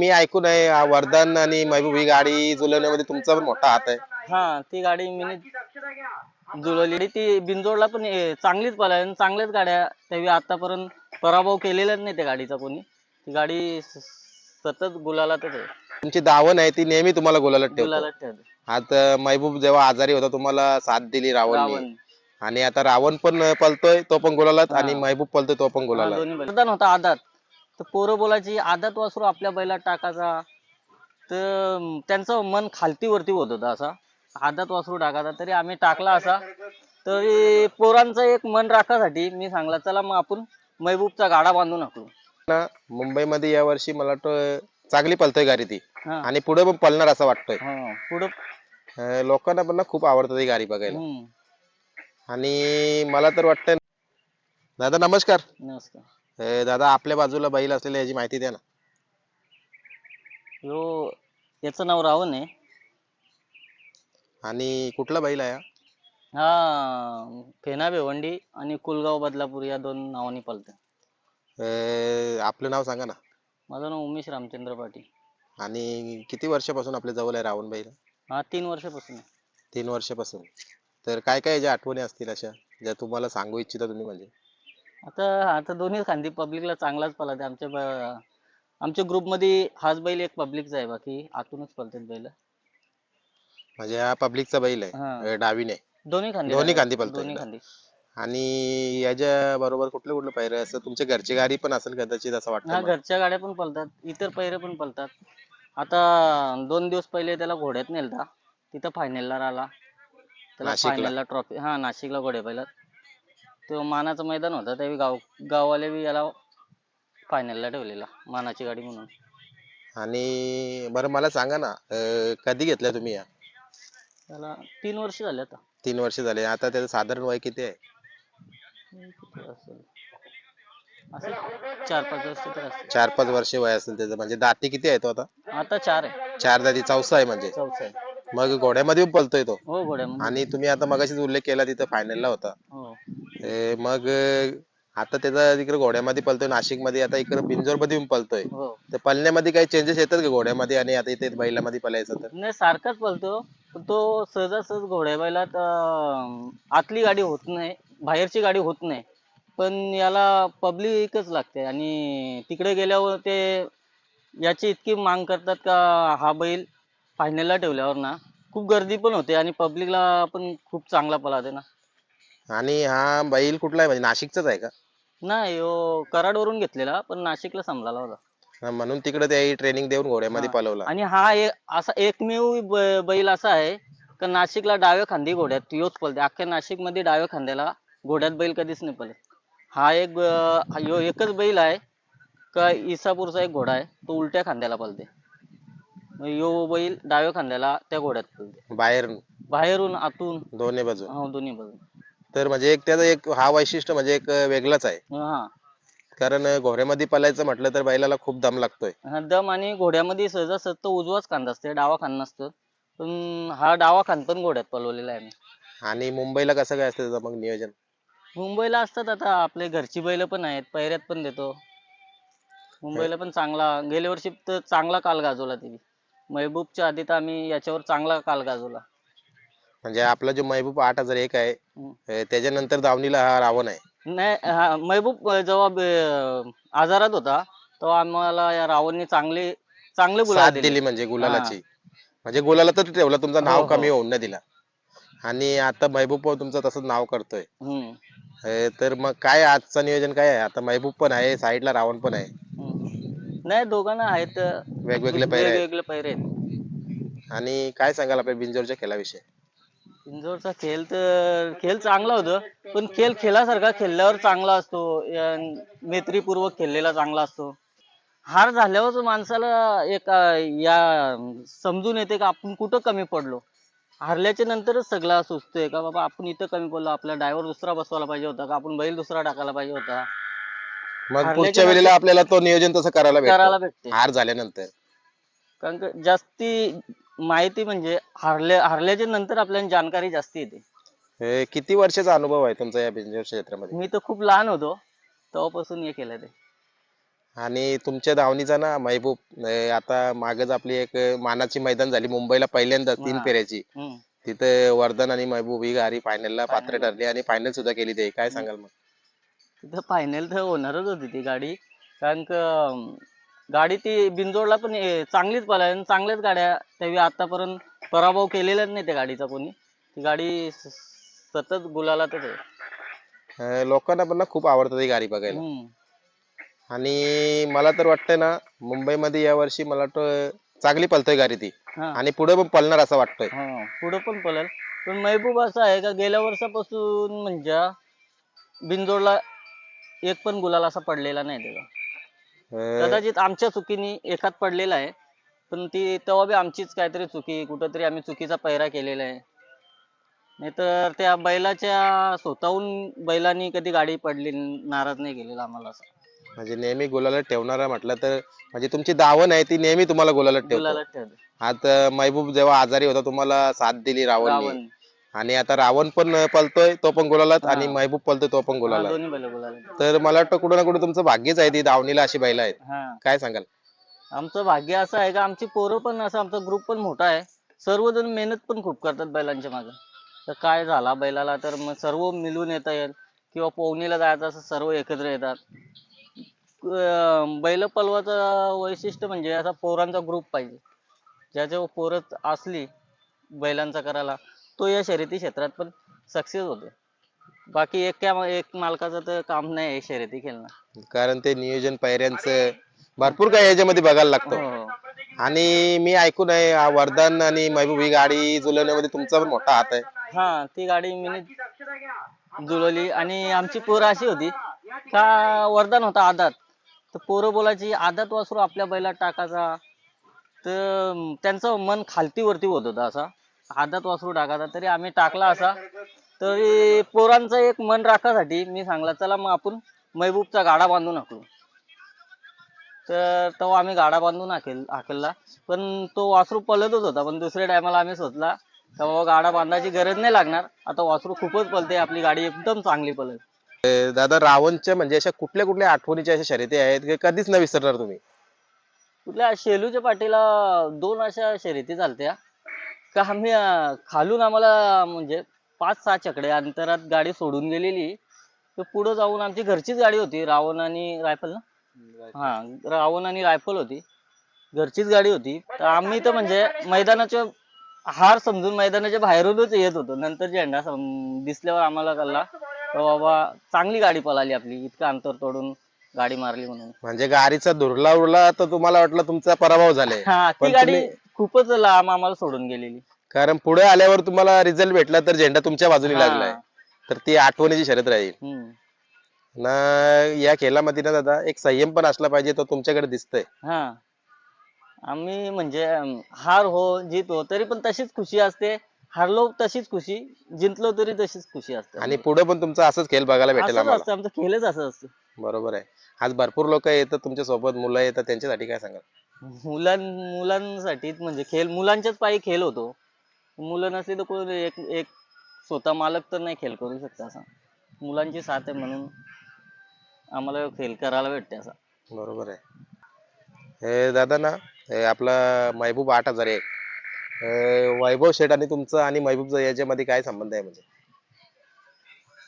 मी ऐकून आहे हा वर्धन आणि महबूब ही गाडी जुलवण्यामध्ये तुमचा पण मोठा हात आहे. हा ती गाडी मी जुळवली ती बिंजोडला पण चांगलीच पळाली चांगल्याच गाड्या त्यावेळी आतापर्यंत पराभव केलेलाच नाही त्या गाडीचा कोणी. ती गाडी स- सतत गुलालातच आहे. तुमची दावण आहे ती नेहमी तुम्हाला ठेवतो. गुलालात ठेवते. आता महबूब जेव्हा आजारी होता तुम्हाला साथ दिली रावणने. रावण. आणि आता रावण पण पलतोय तो पण गुलालात आणि हा. महबूब पलतोय तो पण हा, गुलालात दोन्ही बैल. प्रधान होता आदात तर पोरं बोलायची आदात वासरू आपल्या बैलात टाकायचा. तर त्यांचं मन खालती वरती होत होतं असा. आदात वासरू टाकायचा तरी आम्ही टाकला असा. तरी पोरांचं एक मन राखासाठी मी सांगला चला मग आपण महबूबचा गाडा बांधून टाकलो ना मुंबईमध्ये या वर्षी मला वाटतं चांगली पलतोय गाडी ती. हा. आणि पुढे पण पलणार असं वाटतंय. हा, पुढं अं, लोकांना पण ना खूप आवडतं ती गाडी बघायला. हम्म, आणि मला तर वाटतंय दादा नमस्कार. नमस्कार. दादा आपल्या बाजूला बैल असलेल्या याची माहिती द्या ना. ह्यो याचं नाव रावण आहे. आणि कुठला बैल आहे हा? हा फेना भिवंडी आणि कुलगाव बदलापूर या दोन नावानी पलते अं, आपलं नाव सांगा ना. माझं नाव उमेश रामचंद्र पाटील. आणि किती वर्षापासून आपल्या जवळ आहे रावण बैल? हा तीन वर्षापासून आहे. तीन वर्षापासून. तर काय काय ज्या आठवणी असतील अशा ज्या तुम्हाला सांगू इच्छिता तुम्ही म्हणजे? आता आता दोन्ही खांदी पब्लिकला चांगलाच पळते आमच्या ब- आमच्या ग्रुपमध्ये हाच बैल एक पब्लिकचा आहे बाकी आतूनच पळतात बैल म्हणजे हा पब्लिकचा बैल आहे हा. अं, डावीने दोन्ही खांदी दोन्ही. खांदी पळतात दोन्ही? खांदी आणि याच्या बरोबर कुठलं कुठलं पायरं असं तुमच्या घरची गाडी पण असेल कदाचित असं वाटतं हा मला. घरच्या गाड्या पण पळतात इतर पैरे पण पळतात आता दोन दिवस पहिले त्याला घोड्यात नेलता तिथं फायनलला राहिला त्याला नाशिकला? फायनलला ट्रॉफी हा नाशिकला घोड्या पहिला तो मानाचं मैदान होता त्यावेळी गाव गाववाले बी याला फायनलला ठेवलेला मानाची गाडी म्हणून. आणि बरं मला सांगा ना अं, कधी घेतल्या तुम्ही या? त्याला तीन वर्ष झाले आता. तीन वर्ष झाले. आता त्याचं साधारण वय किती आहे? किती असेल असेल चार पाच वर्ष तर असेल चार पाच वर्ष वय असेल त्याचं. म्हणजे दाती किती आहे तो आता? आता चार आहे. चार दाती चौसा आहे म्हणजे. चौथा आहे. मग घोड्यामध्ये पण पलतोय तो. हो घोड्या आणि तुम्ही आता मगाशीच उल्लेख केला तिथं फायनलला होता. हो. ए, मग आता त्याचा तिकडे घोड्यामध्ये पलतोय नाशिकमध्ये आता इकडे बिंजोरमध्ये पण पलतोय हो. तर पलण्यामध्ये काही चेंजेस येतात का घोड्यामध्ये आणि आता इथे बैलामध्ये पलायचं तर? नाही सारखाच पळतो. पण तो सहजासहज घोड्या बैलात अं, आतली गाडी होत नाही बाहेरची गाडी होत नाही. पण याला पब्लिकच लागते आणि तिकडे गेल्यावर ते याची इतकी मांग करतात का हा बैल फायनलला ठेवल्यावर ना खूप गर्दी पण होते आणि पब्लिकला पण खूप चांगला पळाते ना. आणि हा बैल कुठला आहे? म्हणजे नाशिकचाच आहे का? नाही हो कराडवरून घेतलेला पण नाशिकला समजाला होता. हा, म्हणून तिकडे ते ट्रेनिंग देऊन घोड्यामध्ये हा. पलवला आणि हा एक असा एकमेव ब- बैल असा आहे का नाशिकला डाव्या खांदी घोड्यात योच पळते. अख्ख्या नाशिकमध्ये डाव्या खांद्याला घोड्यात बैल कधीच नाही पळत. हा एक हा ह्यो एकच बैल आहे का इसापूरचा एक घोडा आहे तो उलट्या खांद्याला पळते. मग यो बैल डाव्या खांद्याला त्या घोड्यात पळते. बाहेर बाहेरून आतून. दोन्ही बाजू हो दोन्ही बाजू तर म्हणजे एक त्याचा एक हा वैशिष्ट्य म्हणजे एक वेगळाच आहे. हा. कारण घोड्यामध्ये पलायचं म्हटलं तर बैलाला खूप दम लागतोय. हा दम आणि घोड्यामध्ये सहजासहज तो उजवाच खांदा असते डावा खांदा नसतो. पण हा डावा खांद पण घोड्यात पळवलेला आहे. मी आणि मुंबईला कसं काय असतं त्याचं मग नियोजन? मुंबईला असतात आता आपले घरची बैल पण आहेत पैऱ्यात पण देतो. मुंबईला पण चांगला गेल्या वर्षी तर चांगला काल गाजवला तिने. महबूबच्या आधी तर आम्ही याच्यावर चांगला काल गाजवला. म्हणजे आपला जो महबूब आठ हजार एक आहे. अं, त्याच्यानंतर दावणीला हा रावण आहे. नाही हा महबूब जेव्हा आजारात होता तेव्हा आम्हाला या रावणने चांगले चांगले साथ दिले. दिली म्हणजे गुलालाची. म्हणजे गुलाला तर ठेवला तुमचं नाव हो, कमी हो. होऊन नाही दिला. आणि आता महबूब पण तुमचं तसंच नाव करतोय. हम्म. अं, तर मग काय आजचं नियोजन काय आहे? आता महबूब पण आहे साईडला रावण पण आहे. हम्म. नाही दोघांना आहेत वेगवेगळे पैरे आहेत. वेगवेगळे पैरे आहेत. आणि काय सांगाल आपल्या बिंजोरच्या खेळाविषयी? इंदोरचा खेळ तर खेळ चांगला होता पण खेळ खेळासारखा खेळल्यावर चांगला असतो. या- मैत्रीपूर्वक खेळलेला चांगला असतो. हार झाल्यावर माणसाला एक अं, या समजून येते का आपण कुठं कमी पडलो. हारल्याच्या नंतरच सगळा सुचतोय का बाबा आपण इथं कमी पडलो आपला ड्रायव्हर दुसरा बसवायला पाहिजे होता का? आपण बैल दुसरा टाकायला पाहिजे होता. मग पुढच्या वेळेला आपल्याला तो नियोजन तसं करायला करायला भेटतो भेटते हार झाल्यानंतर. कारण का जास्ती माहिती म्हणजे हारल्या हारल्याच्या नंतर आपल्याला जाणकारी जास्ती येते. हे किती वर्षाचा अनुभव आहे तुमचा या बिंजोर क्षेत्रामध्ये? मी तर खूप लहान होतो तेव्हापासून हे केलं ते. आणि तुमच्या धावणीचा ना महबूब अं, आता मागच आपली एक मानाची मैदान झाली मुंबईला पहिल्यांदा तीन हा. फेऱ्याची. हम्म. तिथे वर्धन आणि महबूब ही गाडी फायनलला पात्र. ठरली आणि फायनल सुद्धा केली ते. काय सांगाल मग? तिथं फायनल तर होणारच होती ती गाडी. कारण का अं, गाडी ती बिंजोडला पण चांगलीच पळाली आणि चांगल्याच गाड्या त्यावेळी आतापर्यंत पराभव केलेलाच नाही त्या गाडीचा कोणी. ती गाडी स- सतत गुलालातच आहे. अं, लोकांना पण ना खूप आवडतं ती गाडी बघायला. हम्म. आणि मला तर वाटतंय ना मुंबईमध्ये या वर्षी मला वाटतं चांगली पळतोय गाडी ती. हा. आणि पुढे पण पळणार असं वाटतंय. हा पुढं पण पळेल. पण महबूब असं आहे का गेल्या वर्षापासून म्हणजे बिंजोडला एक पण गुलाल असा पडलेला नाही त्याचा. कदाचित आमच्या चुकीने एकात पडलेला आहे पण ती तेव्हा बी आमचीच काहीतरी चुकी कुठंतरी आम्ही चुकीचा पैरा केलेला आहे. नाहीतर त्या बैलाच्या स्वतःहून बैलांनी कधी गाडी पडली नाराज नाही केलेला आम्हाला असं. म्हणजे नेहमी गुलाला ठेवणारा म्हटलं तर म्हणजे तुमची दावण आहे ती नेहमी तुम्हाला गुलाला ठेवतो. गुलाला ठेवलं आता महबूब जेव्हा आजारी होता तुम्हाला साथ दिली रावण आणि आता रावण पण पलतोय तो पण गुलालात आणि. महबूब पलतोय तो पण गुलालात. दोन्ही बैल गुलाला तर मला वाटतं कुठं ना कुठं तुमचं भाग्यच आहे ती दावणीला अशी बैला आहेत. हा. काय सांगाल? आमचं भाग्य असं आहे का आमची पोरं पण असं आमचा ग्रुप पण मोठा आहे. सर्वजण मेहनत पण खूप करतात बैलांच्या मागे. तर काय झाला बैलाला तर मग सर्व मिळून येता येईल किंवा पोहणीला जायचं असं सर्व एकत्र येतात. अं, बैल पलवाचं वैशिष्ट्य म्हणजे असा पोरांचा ग्रुप पाहिजे. ज्याच्या पोरं असली बैलांचा करायला तो या शर्यती क्षेत्रात पण सक्सेस होतो बाकी एक क्या एक मालकाचं तर काम नाही आहे शर्यती खेळणं. कारण ते नियोजन पायऱ्यांचं भरपूर काही याच्यामध्ये बघायला लागतं. हो. आणि मी ऐकून आहे वर्धन आणि महबूब ही गाडी जुलवण्यामध्ये तुमचा पण मोठा हात आहे. हा ती गाडी मी जुळवली आणि आमची पोरं अशी होती का वरदान होता आदात. तर पोरं बोलायची आदात वासरू आपल्या बैलात टाकायचा. तर त्यांचं मन खालती वरती होत होतं असा. आदात वासरू टाकायचा तरी आम्ही टाकला असा. तरी पोरांचं एक मन राखासाठी मी सांगला चला मग आपण महबूबचा गाडा बांधून हाकलू. तर तेव्हा आम्ही गाडा बांधून हाकेल हाकलला. पण तो वासरू पळतच होता पण दुसऱ्या टायमाला आम्ही सोचला का बाबा गाडा बांधायची गरज नाही लागणार. आता वासरू खूपच पळते आपली गाडी एकदम चांगली पळेल अं, दादा रावणच्या म्हणजे अशा कुठल्या कुठल्या आठवणीच्या अशा शर्यती आहेत की कधीच न विसरणार तुम्ही? कुठल्या शेलूच्या पाठीला दोन अशा शर्यती चालत्या. का आम्ही अं, खालून आम्हाला म्हणजे पाच सहा चकडे अंतरात गाडी सोडून गेलेली. तर पुढे जाऊन आमची घरचीच गाडी होती रावण आणि रायफल ना? हा रावण आणि रायफल होती. घरचीच गाडी होती. तर आम्ही तर म्हणजे मैदानाच्या हार समजून मैदानाच्या बाहेरूनच येत होतो. नंतर झेंडा सम- दिसल्यावर आम्हाला कळला बाबा चांगली गाडी पळाली आपली इतकं अंतर तोडून गाडी मारली म्हणून. म्हणजे गाडीचा धुरला उरला तर तुम्हाला वाटलं तुमचा पराभव झालाय. हा ती पण गाडी तुम्ही- खूपच लांब आम्हाला सोडून गेलेली. कारण पुढे आल्यावर तुम्हाला रिझल्ट भेटला तर झेंडा तुमच्या बाजूने हा. लागलाय. तर ती आठवणीची शर्यत राहील. हम्म. ना या खेळामध्ये ना दादा एक संयम पण असला पाहिजे तो तुमच्याकडे दिसतोय. हा. आम्ही म्हणजे अं, हार हो जीत हो तरी पण तशीच खुशी असते. हारलो तशीच खुशी जिंकलो तरी तशीच खुशी असते. आणि पुढे पण तुमचा असंच खेळ बघायला भेटेल असंच आम्हाला. असतं आमचं खेळच असं असतं. बरोबर आहे. आज भरपूर लोक येतात तुमच्यासोबत मुलं येतात त्यांच्यासाठी काय सांगाल? मुलां मुलांसाठी म्हणजे खेळ मुलांच्याच पायी खेळ होतो. मुलं नसली तर कोण एक एक स्वतः मालक तर नाही खेळ करू शकता असा. मुलांची साथ आहे म्हणून आम्हाला खेळ करायला भेटते असा. बरोबर आहे. हे दादा ना हे आपला महबूब आठ हजार एक. हे वैभव शेठ आणि तुमचं आणि महबूबचं याच्यामध्ये काय संबंध आहे म्हणजे?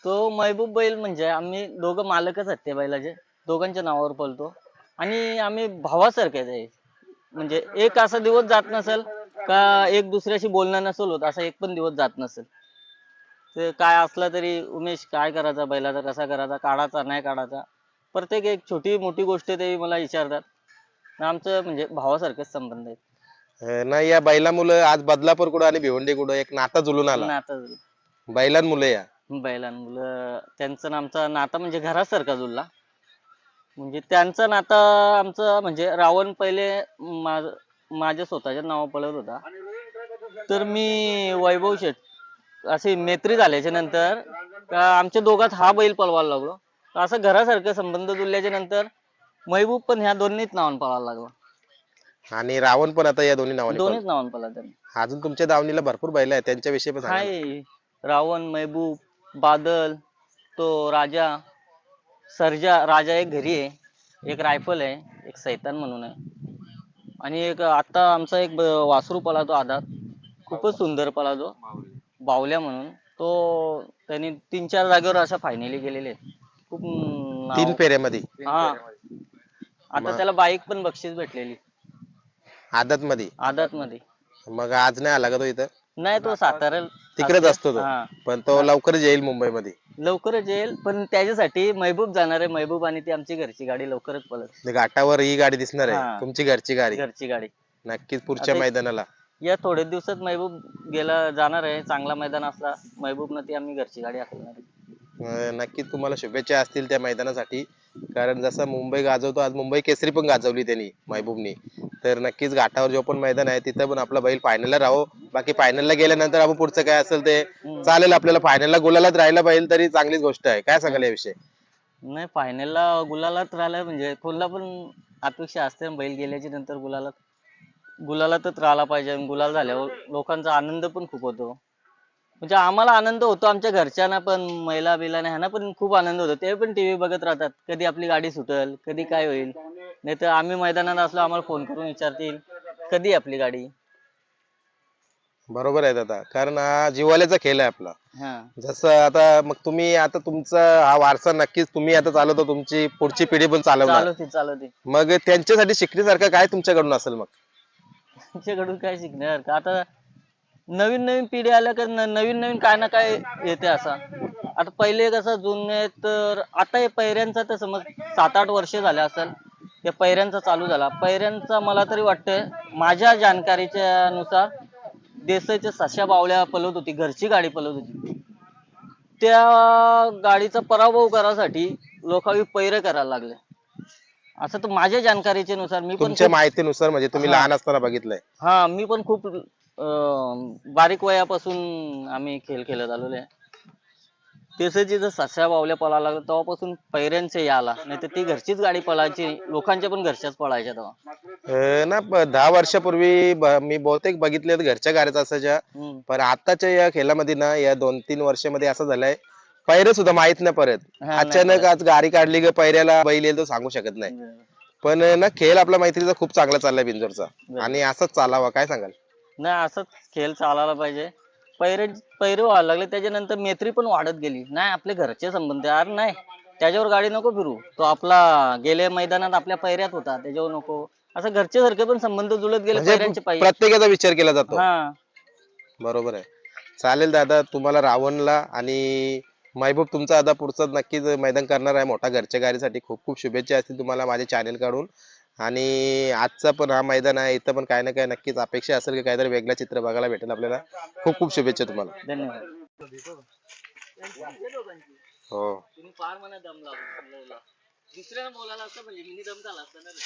तो महबूब बैल म्हणजे आम्ही दोघं मालकच आहेत त्या बैलाचे. दोघांच्या नावावर पळतो. आणि आम्ही भावासारखेच आहे म्हणजे एक असा दिवस जात नसेल का एक दुसऱ्याशी बोलणं नसेल होत असा एक पण दिवस जात नसेल? ते काय असला तरी उमेश काय करायचा बैलाचा कसा करायचा काढायचा नाही काढायचा? प्रत्येक एक छोटी मोठी गोष्ट ते मला विचारतात. आमचं म्हणजे भावासारखेच संबंध आहेत. हे ना या बैला मुलं आज बदलापूर कुठं आणि भिवंडी कुठं एक नाता जुलून आला. नाता बैलां मुलं या. बैलां मुलं त्यांचं आणि आमचं नातं म्हणजे घरासारखा जुळला. म्हणजे त्यांचं नातं आमचं म्हणजे रावण पहिले माझ माझ्या स्वतःच्या नावा पळत होता तर मी वैभव शेठ अशी मैत्री झाल्याच्यानंतर आमच्या दोघात हा बैल पळवायला लागलो तर असं घरासारखं संबंध जुळल्याच्या नंतर महबूब पण ह्या दोन्हीच नावान पळायला लागला आणि रावण पण आता या दोन्ही नावाने दोन्हीच नावान पळा त्यांनी पळतो. अजून तुमच्या दावणीला भरपूर बैल आहेत त्यांच्याविषयी पण सांगा ना. हाय रावण महबूब बादल तो राजा सर्जा राजा एक घरी आहे. एक रायफल आहे. एक सैतान म्हणून आहे. आणि एक आता आमचा एक ब- वासरू पळातो आधात खूपच सुंदर पळातो बावल्या म्हणून. तो त्यांनी तीन चार जागेवर अशा फायनली गेलेले आहेत. खूप अं, नाव- तीन फेऱ्यामध्ये. हा आता त्याला बाईक पण बक्षीस भेटलेली. आदत मध्ये आदात मध्ये मग आज नाही आला का तो इथं? नाही तो सातारा तिकडेच असतो तो. हा. पण तो लवकरच येईल मुंबईमध्ये. लवकरच येईल पण त्याच्यासाठी महबूब जाणार आहे महबूब आणि ती आमची घरची गाडी लवकरच पळत ते घाटावर ही गाडी दिसणार हा. आहे तुमची घरची गाडी. घरची गाडी. नक्कीच पुढच्या आता- मैदानाला. या थोड्या दिवसात महबूब गेला जाणार आहे चांगला मैदान असला महबूब ती आम्ही घरची गाडी हाकलणार आहे अं, नक्कीच तुम्हाला शुभेच्छा असतील त्या मैदानासाठी. कारण जसं मुंबई गाजवतो आज मुंबई केसरी पण गाजवली त्यांनी महबूबनी. तर नक्कीच घाटावर जो पण मैदान आहे तिथं पण आपला बैल फायनलला राहो. बाकी फायनलला गेल्यानंतर आपण पुढचं काय असेल ते. चालेल आपल्याला फायनलला गुलालात राहायला पाहिजे तरी चांगलीच गोष्ट आहे. काय सांगाल याविषयी? नाही फायनलला गुलालात राहिला म्हणजे कोणला पण अपेक्षा असते ना बैल गेल्याच्यानंतर गुलालात. गुलालातच राहिला पाहिजे आणि गुलाल झाल्यावर लोकांचा आनंद पण खूप होतो. म्हणजे आम्हाला आनंद होतो आमच्या घरच्यांना पण महिला बिलाने ह्यांना पण खूप आनंद होतो. ते पण टीव्ही बघत राहतात. कधी आपली गाडी सुटल कधी काय होईल. नाही तर आम्ही मैदानात असलो आम्हाला फोन करून विचारतील. कधी आपली गाडी? बरोबर आहे दादा. कारण हा जिवाल्याचा खेळ आहे आपला. हा. जसं आता मग तुम्ही आता तुमचा हा वारसा नक्कीच तुम्ही आता चालवतो तुमची पुढची पिढी पण चालवणार. चालवते चालवते. मग त्यांच्यासाठी शिकण्यासारखं काय तुमच्याकडून असेल मग? त्यांच्याकडून काय शिकणार का आता नवीन नवीन पिढी आल्या का न- नवीन नवीन काय ना काय येते असा. आता पहिले कसं जुने तर आता हे पैऱ्यांचा तर समज सात आठ वर्ष झाले असेल. या पैऱ्यांचा चालू झाला. पैऱ्यांचा मला तरी वाटतंय माझ्या जानकारीच्या नुसार देसाईच्या सशा बावल्या पलवत होती घरची गाडी पलवत होती. त्या गाडीचा पराभव करासाठी लोकांनी पैरे करायला लागले. असं तर माझ्या जानकारीच्या नुसार मी पण तुमच्या माहितीनुसार म्हणजे तुम्ही हा. लहान असताना बघितलंय. हा मी पण खूप अं, बारीक वयापासून आम्ही खेळ खेळत आलेलो आहे. त्याची जर सस्या बावल्या पळायला लागलं. तेव्हापासून पैऱ्यांचे याला नाही तर ती घरचीच गाडी पळायची. लोकांच्या पण घरच्याच पळायच्या तेव्हा. अं, ना प- दहा वर्षापूर्वी ब- मी बहुतेक बघितले घरच्या गाड्याच असायच्या. हम्म. पण आताच्या या खेळामध्ये ना या दोन तीन वर्षामध्ये असं झालंय. पैरे सुद्धा माहीत नाही परत. हा, नाही अचानक. आज गाडी काढली की पैऱ्याला बैल येईल तो सांगू शकत नाही. पण ना खेळ आपला मैत्रीचा खूप चांगला चाललाय बिंजोरचा. आणि असंच चालावा काय सांगाल? नाही असंच खेळ चालायला पाहिजे. पैरे पैरे व्हायला लागले त्याच्यानंतर मैत्री पण वाढत गेली. नाही आपले घरचे संबंध यार नाही. त्याच्यावर गाडी नको फिरू. तो आपला गेल्या मैदानात आपल्या पैऱ्यात होता त्याच्यावर नको. असं घरचे सारखे पण संबंध जुळत गेले म्हणजे पाहिजे प्रत्येकाचा विचार केला जातो. हा. बरोबर आहे. चालेल दादा तुम्हाला रावणला आणि महबूब तुमचा आता पुढचं नक्कीच मैदान करणार आहे मोठा घरच्या गाडीसाठी. खूप खूप शुभेच्छा असतील तुम्हाला माझ्या चॅनेल कडून. आणि आजचा पण हा मैदान आहे इथं पण काय ना काय नक्कीच अपेक्षा असेल की काहीतरी वेगळं चित्र बघायला भेटेल आपल्याला. खूप खूप शुभेच्छा तुम्हाला. धन्यवाद हो. तुम्ही फार मला दम लावला दुसऱ्याला बोलायला असतं म्हणजे मी दम झाला असता ना रे.